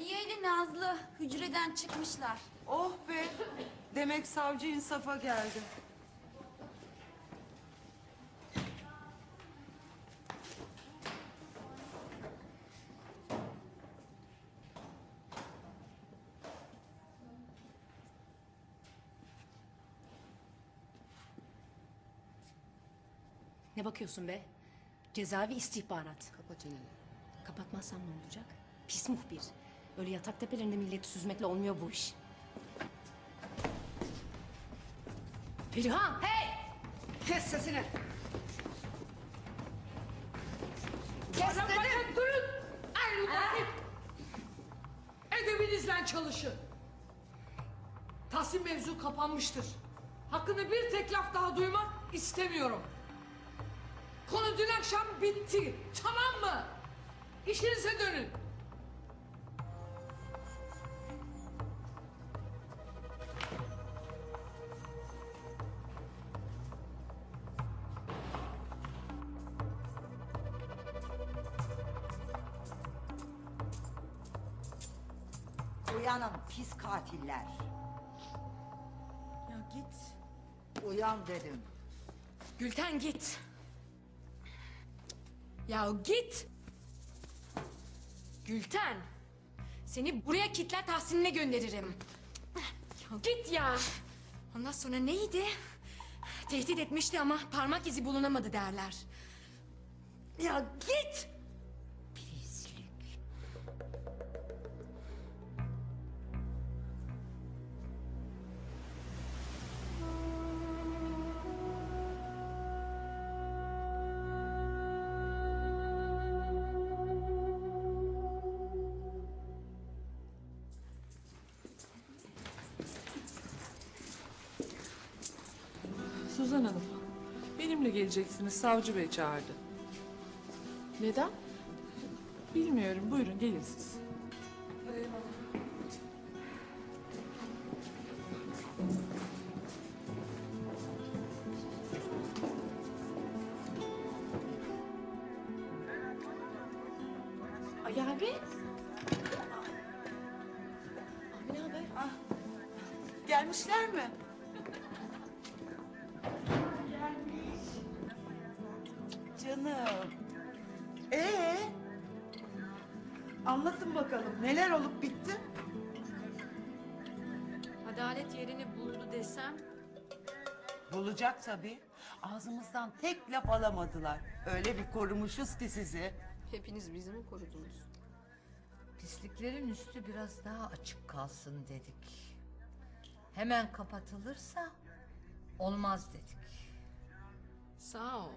Aliye ile Nazlı hücreden çıkmışlar. Oh be. Demek savcı insafa geldi. Ne bakıyorsun be? Cezaevi istihbarat. Kapa çeneni. Kapatmazsam ne olacak? Pis muhbir. Öyle yatak tepelerinde milleti süzmekle olmuyor bu iş. Perihan! Hey! Kes sesini. Kes dedim. Durun. Ayrılın bakayım. Edebinizle çalışın. Tahsin mevzu kapanmıştır. Hakkında bir tek laf daha duymak istemiyorum. Konu dün akşam bitti. Tamam mı? İşinize dönün. Uyanın pis katiller. Ya git. Uyan dedim. Gülten git. Ya git. Gülten. Seni buraya kitler tahsiline gönderirim. Ya git ya. Ondan sonra neydi? Tehdit etmişti ama parmak izi bulunamadı derler. Ya git. Suzan Hanım, benimle geleceksiniz. Savcı Bey çağırdı. Neden? Bilmiyorum, buyurun gelin siz. Ay abi. Abi ne haber? Gelmişler mi? Anlatın bakalım neler olup bitti? Adalet yerini buldu desem Bulacak tabii. Ağzımızdan tek laf alamadılar. Öyle bir korumuşuz ki sizi. Hepiniz bizi mi korudunuz? Pisliklerin üstü biraz daha açık kalsın dedik. Hemen kapatılırsa olmaz dedik. sağ ol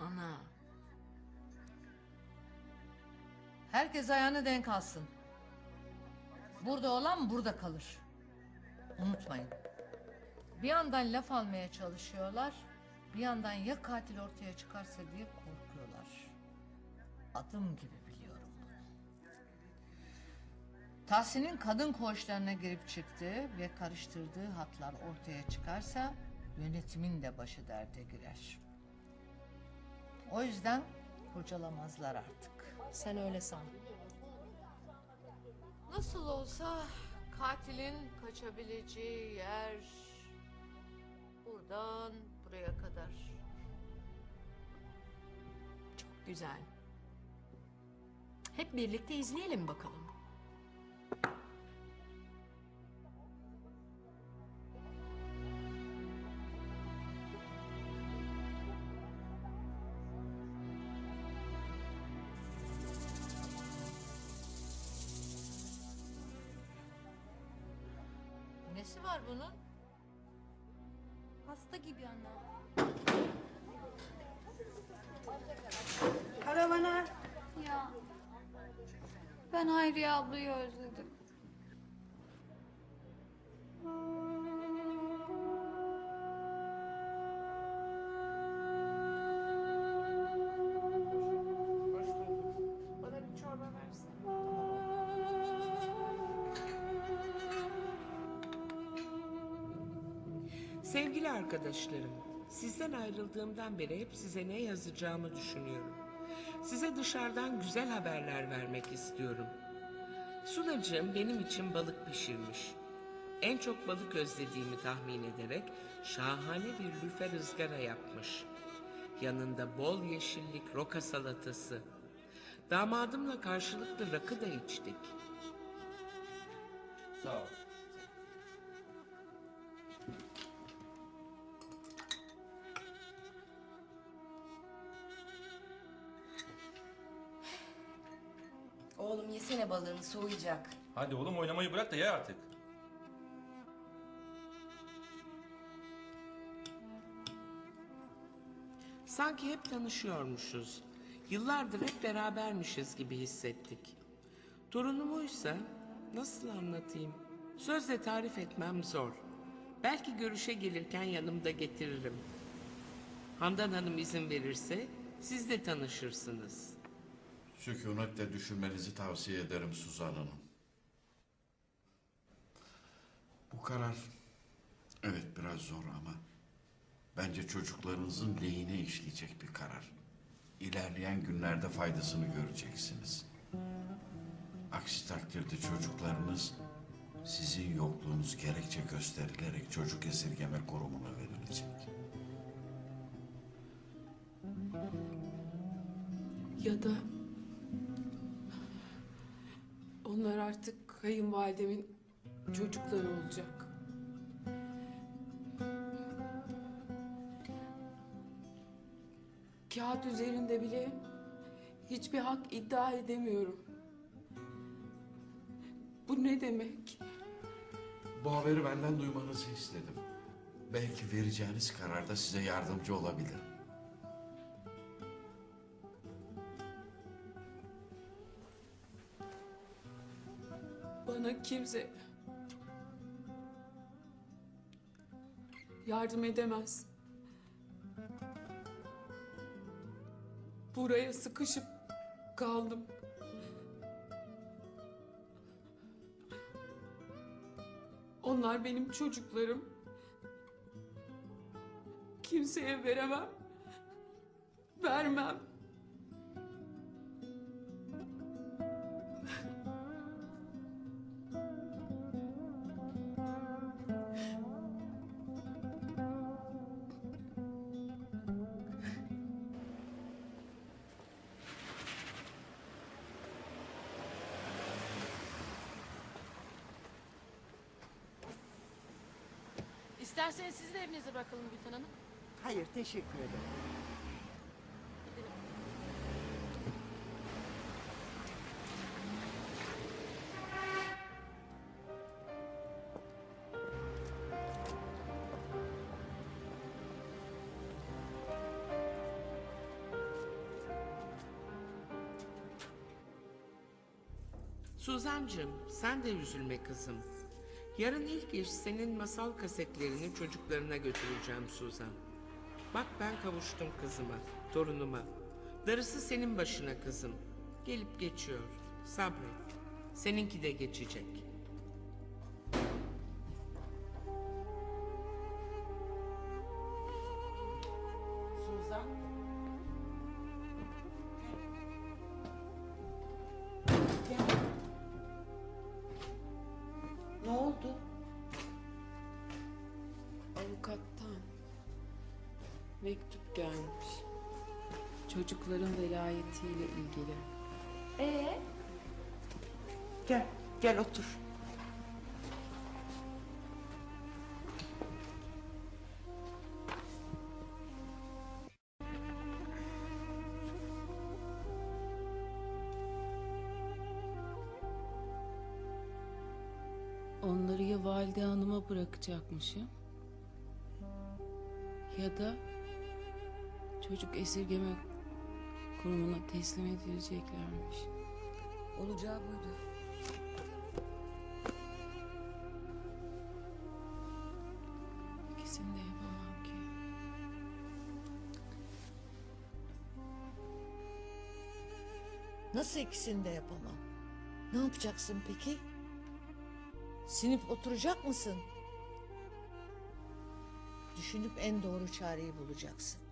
ana. Herkes ayağını denk alsın. Burada olan burada kalır. Unutmayın. Bir yandan laf almaya çalışıyorlar, bir yandan ya katil ortaya çıkarsa diye korkuyorlar. Adım gibi biliyorum bunu. Tahsin'in kadın koğuşlarına girip çıktığı ve karıştırdığı hatlar ortaya çıkarsa yönetimin de başı derde girer. O yüzden kurcalamazlar artık. Sen öyle san. Nasıl olsa katilin kaçabileceği yer buradan buraya kadar. Çok güzel. Hep birlikte izleyelim bakalım. Nesi var bunun? Hasta gibi ana. Karavana. Ya. Ben Hayriye ablayı özledim. Bana Sevgili arkadaşlarım, sizden ayrıldığımdan beri hep size ne yazacağımı düşünüyorum. Size dışarıdan güzel haberler vermek istiyorum. Sunacığım benim için balık pişirmiş. En çok balık özlediğimi tahmin ederek şahane bir lüfer ızgara yapmış. Yanında bol yeşillik roka salatası. Damadımla karşılıklı rakı da içtik. Sağ ol. Oğlum yesene balığını soğuyacak. Hadi oğlum oynamayı bırak da ye artık. Sanki hep tanışıyormuşuz. Yıllardır hep berabermişiz gibi hissettik. Torunumuysa nasıl anlatayım? Sözle tarif etmem zor. Belki görüşe gelirken yanımda getiririm. Handan Hanım izin verirse siz de tanışırsınız. Sükunetle düşünmenizi tavsiye ederim Suzan Hanım. Bu karar evet biraz zor ama bence çocuklarınızın lehine işleyecek bir karar. İlerleyen günlerde faydasını göreceksiniz. Aksi takdirde çocuklarınız sizin yokluğunuz gerekçe gösterilerek çocuk esirgeme kurumuna verilecek. Ya da onlar artık kayınvalidemin çocukları olacak. Kağıt üzerinde bile hiçbir hak iddia edemiyorum. Bu ne demek? Bu haberi benden duymanızı istedim. Belki vereceğiniz kararda size yardımcı olabilirim. Kimse yardım edemez. Buraya sıkışıp kaldım. Onlar benim çocuklarım. Kimseye veremem. Vermem. İsterseniz sizi de evinize bırakalım Gülten Hanım. Hayır teşekkür ederim. Suzancığım sen de üzülme kızım. Yarın ilk iş senin masal kasetlerini çocuklarına götüreceğim Suzan. Bak ben kavuştum kızıma, torunuma. Darısı senin başına kızım. Gelip geçiyor. Sabret. Seninki de geçecek. Gelmiş. Çocukların velayetiyle ilgili. Ee? Gel, gel otur. Onları ya valide hanıma bırakacakmışım ya da çocuk esirgeme kurumuna teslim edileceklermiş. Olacağı buydu. İkisini de yapamam ki. Nasıl ikisini de yapamam? Ne yapacaksın peki? Sinip oturacak mısın? Düşünüp en doğru çareyi bulacaksın.